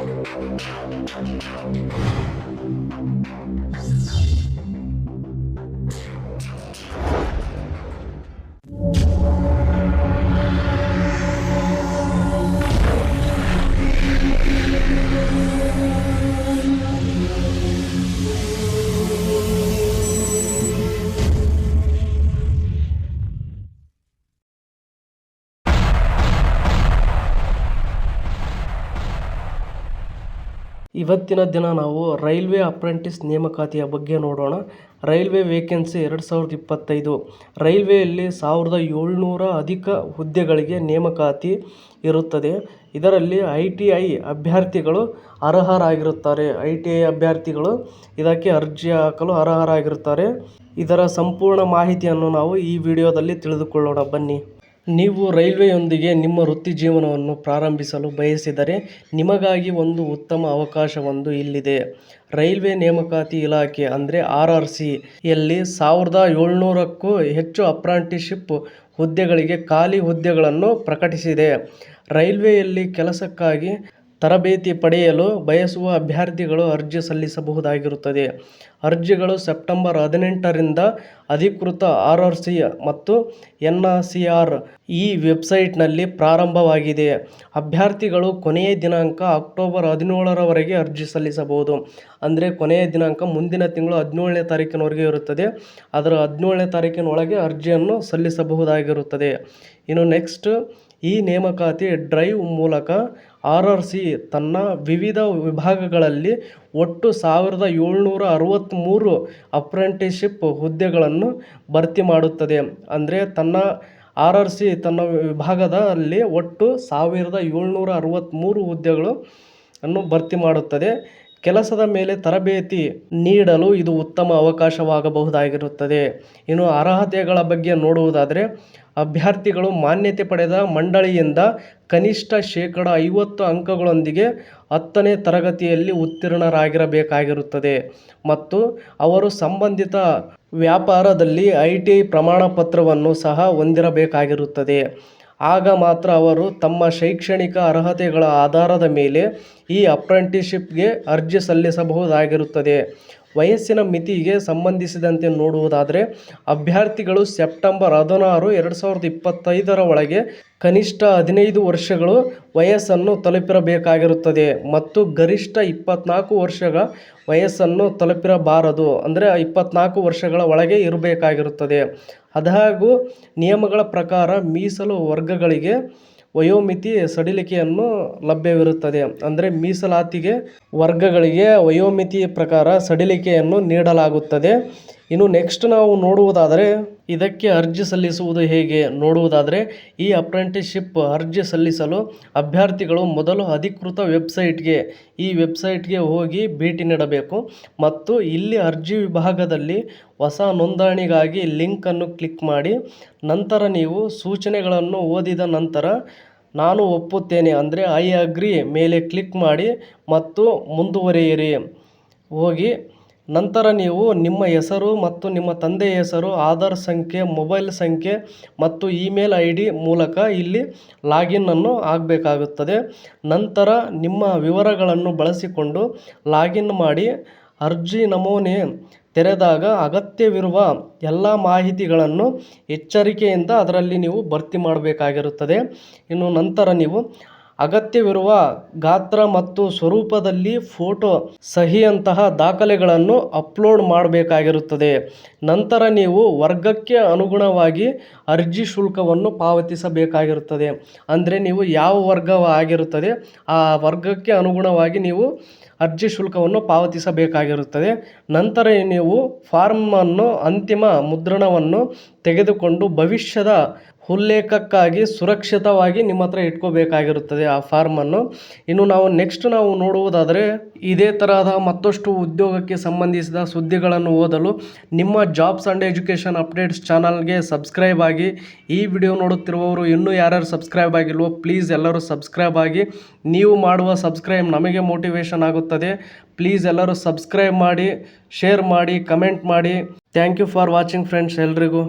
Thank you. ಇವತ್ತಿನ ದಿನ ನಾವು ರೈಲ್ವೆ ಅಪ್ರೆಂಟಿಸ್ ನೇಮಕಾತಿಯ ಬಗ್ಗೆ ನೋಡೋಣ. ರೈಲ್ವೆ ವೇಕೆನ್ಸಿ ಎರಡು ಸಾವಿರದ ಇಪ್ಪತ್ತೈದು. ರೈಲ್ವೆಯಲ್ಲಿ ಸಾವಿರದ ಏಳ್ನೂರ ಅಧಿಕ ಹುದ್ದೆಗಳಿಗೆ ನೇಮಕಾತಿ ಇರುತ್ತದೆ. ಇದರಲ್ಲಿ ಐ ಟಿ ಐ ಅಭ್ಯರ್ಥಿಗಳು ಅರ್ಹರಾಗಿರುತ್ತಾರೆ. ಐ ಟಿ ಐ ಅಭ್ಯರ್ಥಿಗಳು ಇದಕ್ಕೆ ಅರ್ಜಿ ಹಾಕಲು ಅರ್ಹರಾಗಿರುತ್ತಾರೆ. ಇದರ ಸಂಪೂರ್ಣ ಮಾಹಿತಿಯನ್ನು ನಾವು ಈ ವಿಡಿಯೋದಲ್ಲಿ ತಿಳಿದುಕೊಳ್ಳೋಣ. ಬನ್ನಿ. ನೀವು ರೈಲ್ವೆಯೊಂದಿಗೆ ನಿಮ್ಮ ವೃತ್ತಿ ಜೀವನವನ್ನು ಪ್ರಾರಂಭಿಸಲು ಬಯಸಿದರೆ ನಿಮಗಾಗಿ ಒಂದು ಉತ್ತಮ ಅವಕಾಶವೊಂದು ಇಲ್ಲಿದೆ. ರೈಲ್ವೆ ನೇಮಕಾತಿ ಇಲಾಖೆ ಅಂದರೆ ಆರ್ ಆರ್ ಸಿ ಯಲ್ಲಿ ಸಾವಿರದ ಏಳ್ನೂರಕ್ಕೂ ಹೆಚ್ಚು ಅಪ್ರಾಂಟಿಶಿಪ್ ಹುದ್ದೆಗಳಿಗೆ ಖಾಲಿ ಹುದ್ದೆಗಳನ್ನು ಪ್ರಕಟಿಸಿದೆ. ರೈಲ್ವೆಯಲ್ಲಿ ಕೆಲಸಕ್ಕಾಗಿ ತರಬೇತಿ ಪಡೆಯಲು ಬಯಸುವ ಅಭ್ಯರ್ಥಿಗಳು ಅರ್ಜಿ ಸಲ್ಲಿಸಬಹುದಾಗಿರುತ್ತದೆ. ಅರ್ಜಿಗಳು ಸೆಪ್ಟೆಂಬರ್ ಹದಿನೆಂಟರಿಂದ ಅಧಿಕೃತ ಆರ್ ಆರ್ ಸಿ ಮತ್ತು ಎನ್ ಆರ್ ಸಿ ಆರ್ ಈ ವೆಬ್ಸೈಟ್ನಲ್ಲಿ ಪ್ರಾರಂಭವಾಗಿದೆ. ಅಭ್ಯರ್ಥಿಗಳು ಕೊನೆಯ ದಿನಾಂಕ ಅಕ್ಟೋಬರ್ ಹದಿನೇಳರವರೆಗೆ ಅರ್ಜಿ ಸಲ್ಲಿಸಬಹುದು. ಅಂದರೆ ಕೊನೆಯ ದಿನಾಂಕ ಮುಂದಿನ ತಿಂಗಳು ಹದಿನೇಳನೇ ತಾರೀಕಿನವರೆಗೆ ಇರುತ್ತದೆ. ಅದರ ಹದಿನೇಳನೇ ತಾರೀಕಿನೊಳಗೆ ಅರ್ಜಿಯನ್ನು ಸಲ್ಲಿಸಬಹುದಾಗಿರುತ್ತದೆ. ಇನ್ನು ನೆಕ್ಸ್ಟ್ ಈ ನೇಮಕಾತಿ ಡ್ರೈವ್ ಮೂಲಕ ಆರ್ ಆರ್ ಸಿ ತನ್ನ ವಿವಿಧ ವಿಭಾಗಗಳಲ್ಲಿ ಒಟ್ಟು ಸಾವಿರದ ಏಳ್ನೂರ ಅರವತ್ತ್ಮೂರು ಅಪ್ರೆಂಟಿಶಿಪ್ ಹುದ್ದೆಗಳನ್ನು ಭರ್ತಿ ಮಾಡುತ್ತದೆ. ಅಂದರೆ ತನ್ನ ಆರ್ ಆರ್ ಸಿ ತನ್ನ ವಿಭಾಗದಲ್ಲಿ ಒಟ್ಟು ಸಾವಿರದ ಏಳ್ನೂರ ಅರವತ್ತ್ಮೂರು ಹುದ್ದೆಗಳು ಅನ್ನು ಭರ್ತಿ ಮಾಡುತ್ತದೆ. ಕೆಲಸದ ಮೇಲೆ ತರಬೇತಿ ನೀಡಲು ಇದು ಉತ್ತಮ ಅವಕಾಶವಾಗಬಹುದಾಗಿರುತ್ತದೆ. ಇನ್ನು ಅರ್ಹತೆಗಳ ಬಗ್ಗೆ ನೋಡುವುದಾದರೆ, ಅಭ್ಯರ್ಥಿಗಳು ಮಾನ್ಯತೆ ಪಡೆದ ಮಂಡಳಿಯಿಂದ ಕನಿಷ್ಠ ಶೇಕಡ ಐವತ್ತು ಅಂಕಗಳೊಂದಿಗೆ ಹತ್ತನೇ ತರಗತಿಯಲ್ಲಿ ಉತ್ತೀರ್ಣರಾಗಿರಬೇಕಾಗಿರುತ್ತದೆ. ಮತ್ತು ಅವರು ಸಂಬಂಧಿತ ವ್ಯಾಪಾರದಲ್ಲಿ ಐ ಟಿ ಐ ಪ್ರಮಾಣ ಪತ್ರವನ್ನು ಸಹ ಹೊಂದಿರಬೇಕಾಗಿರುತ್ತದೆ. ಆಗ ಮಾತ್ರ ಅವರು ತಮ್ಮ ಶೈಕ್ಷಣಿಕ ಅರ್ಹತೆಗಳ ಆಧಾರದ ಮೇಲೆ ಈ ಅಪ್ರೆಂಟಿಶಿಪ್ಗೆ ಅರ್ಜಿ ಸಲ್ಲಿಸಬಹುದಾಗಿರುತ್ತದೆ. ವಯಸ್ಸಿನ ಮಿತಿಗೆ ಸಂಬಂಧಿಸಿದಂತೆ ನೋಡುವುದಾದರೆ, ಅಭ್ಯರ್ಥಿಗಳು ಸೆಪ್ಟೆಂಬರ್ ಹದಿನಾರು, ಎರಡು ಸಾವಿರದ ಇಪ್ಪತ್ತೈದರ ಒಳಗೆ ಕನಿಷ್ಠ ಹದಿನೈದು ವರ್ಷಗಳು ವಯಸ್ಸನ್ನು ತಲುಪಿರಬೇಕಾಗಿರುತ್ತದೆ ಮತ್ತು ಗರಿಷ್ಠ ಇಪ್ಪತ್ತ್ನಾಲ್ಕು ವರ್ಷಗಳ ವಯಸ್ಸನ್ನು ತಲುಪಿರಬಾರದು, ಅಂದರೆ ಇಪ್ಪತ್ನಾಲ್ಕು ವರ್ಷಗಳ ಒಳಗೆ ಇರಬೇಕಾಗಿರುತ್ತದೆ. ಅದಾಗೂ ನಿಯಮಗಳ ಪ್ರಕಾರ ಮೀಸಲು ವರ್ಗಗಳಿಗೆ ವಯೋಮಿತಿ ಸಡಿಲಿಕೆಯನ್ನು ಲಭ್ಯವಿರುತ್ತದೆ. ಅಂದರೆ ಮೀಸಲಾತಿಗೆ ವರ್ಗಗಳಿಗೆ ವಯೋಮಿತಿ ಪ್ರಕಾರ ಸಡಿಲಿಕೆಯನ್ನು ನೀಡಲಾಗುತ್ತದೆ. ಇನ್ನು ನೆಕ್ಸ್ಟ್ ನಾವು ನೋಡುವುದಾದರೆ ಇದಕ್ಕೆ ಅರ್ಜಿ ಸಲ್ಲಿಸುವುದು ಹೇಗೆ? ನೋಡುವುದಾದರೆ, ಈ ಅಪ್ರೆಂಟಿಸ್ಶಿಪ್ ಅರ್ಜಿ ಸಲ್ಲಿಸಲು ಅಭ್ಯರ್ಥಿಗಳು ಮೊದಲು ಅಧಿಕೃತ ವೆಬ್ಸೈಟ್ಗೆ, ಈ ವೆಬ್ಸೈಟ್ಗೆ ಹೋಗಿ ಭೇಟಿ ನೀಡಬೇಕು ಮತ್ತು ಇಲ್ಲಿ ಅರ್ಜಿ ವಿಭಾಗದಲ್ಲಿ ಹೊಸ ನೋಂದಣಿಗಾಗಿ ಲಿಂಕನ್ನು ಕ್ಲಿಕ್ ಮಾಡಿ, ನಂತರ ನೀವು ಸೂಚನೆಗಳನ್ನು ಓದಿದ ನಂತರ ನಾನು ಒಪ್ಪುತ್ತೇನೆ ಅಂದರೆ, ಐ ಅಗ್ರಿ ಮೇಲೆ ಕ್ಲಿಕ್ ಮಾಡಿ ಮತ್ತು ಮುಂದುವರಿಯಿರಿ. ಹೋಗಿ ನಂತರ ನೀವು ನಿಮ್ಮ ಹೆಸರು ಮತ್ತು ನಿಮ್ಮ ತಂದೆಯ ಹೆಸರು, ಆಧಾರ್ ಸಂಖ್ಯೆ, ಮೊಬೈಲ್ ಸಂಖ್ಯೆ ಮತ್ತು ಇಮೇಲ್ ಐ ಡಿ ಮೂಲಕ ಇಲ್ಲಿ ಲಾಗಿನ್ನನ್ನು ಆಗಬೇಕಾಗುತ್ತದೆ. ನಂತರ ನಿಮ್ಮ ವಿವರಗಳನ್ನು ಬಳಸಿಕೊಂಡು ಲಾಗಿನ್ ಮಾಡಿ ಅರ್ಜಿ ನಮೂನೆ ತೆರೆದಾಗ ಅಗತ್ಯವಿರುವ ಎಲ್ಲ ಮಾಹಿತಿಗಳನ್ನು ಎಚ್ಚರಿಕೆಯಿಂದ ಅದರಲ್ಲಿ ನೀವು ಭರ್ತಿ ಮಾಡಬೇಕಾಗಿರುತ್ತದೆ. ಇನ್ನು ನಂತರ ನೀವು ಅಗತ್ಯವಿರುವ ಗಾತ್ರ ಮತ್ತು ಸ್ವರೂಪದಲ್ಲಿ ಫೋಟೋ ಸಹಿಯಂತಹ ದಾಖಲೆಗಳನ್ನು ಅಪ್ಲೋಡ್ ಮಾಡಬೇಕಾಗಿರುತ್ತದೆ. ನಂತರ ನೀವು ವರ್ಗಕ್ಕೆ ಅನುಗುಣವಾಗಿ ಅರ್ಜಿ ಶುಲ್ಕವನ್ನು ಪಾವತಿಸಬೇಕಾಗಿರುತ್ತದೆ. ಅಂದರೆ ನೀವು ಯಾವ ವರ್ಗ ಆಗಿರುತ್ತದೆ ಆ ವರ್ಗಕ್ಕೆ ಅನುಗುಣವಾಗಿ ನೀವು ಅರ್ಜಿ ಶುಲ್ಕವನ್ನು ಪಾವತಿಸಬೇಕಾಗಿರುತ್ತದೆ. ನಂತರ ನೀವು ಫಾರ್ಮನ್ನು ಅಂತಿಮ ಮುದ್ರಣವನ್ನು ತೆಗೆದುಕೊಂಡು ಭವಿಷ್ಯದ ಉಲ್ಲೇಖಕ್ಕಾಗಿ ಸುರಕ್ಷಿತವಾಗಿ ನಿಮ್ಮ ಹತ್ರ ಇಟ್ಕೋಬೇಕಾಗಿರುತ್ತದೆ ಆ ಫಾರ್ಮನ್ನು. ಇನ್ನು ನಾವು ನೆಕ್ಸ್ಟ್ ನಾವು ನೋಡುವುದಾದರೆ ಇದೇ ತರಹದ ಮತ್ತಷ್ಟು ಉದ್ಯೋಗಕ್ಕೆ ಸಂಬಂಧಿಸಿದ ಸುದ್ದಿಗಳನ್ನು ಓದಲು ನಿಮ್ಮ ಜಾಬ್ಸ್ ಆ್ಯಂಡ್ ಎಜುಕೇಷನ್ ಅಪ್ಡೇಟ್ಸ್ ಚಾನಲ್ಗೆ ಸಬ್ಸ್ಕ್ರೈಬ್ ಆಗಿ. ಈ ವಿಡಿಯೋ ನೋಡುತ್ತಿರುವವರು ಇನ್ನೂ ಯಾರ್ಯಾರು ಸಬ್ಸ್ಕ್ರೈಬ್ ಆಗಿಲ್ವೋ ಪ್ಲೀಸ್ ಎಲ್ಲರೂ ಸಬ್ಸ್ಕ್ರೈಬ್ ಆಗಿ. ನೀವು ಮಾಡುವ ಸಬ್ಸ್ಕ್ರೈಬ್ ನಮಗೆ ಮೋಟಿವೇಶನ್ ಆಗುತ್ತದೆ. ಪ್ಲೀಸ್ ಎಲ್ಲರೂ ಸಬ್ಸ್ಕ್ರೈಬ್ ಮಾಡಿ, ಶೇರ್ ಮಾಡಿ, ಕಮೆಂಟ್ ಮಾಡಿ. Thank you for watching friends ಎಲ್ರಿಗೂ.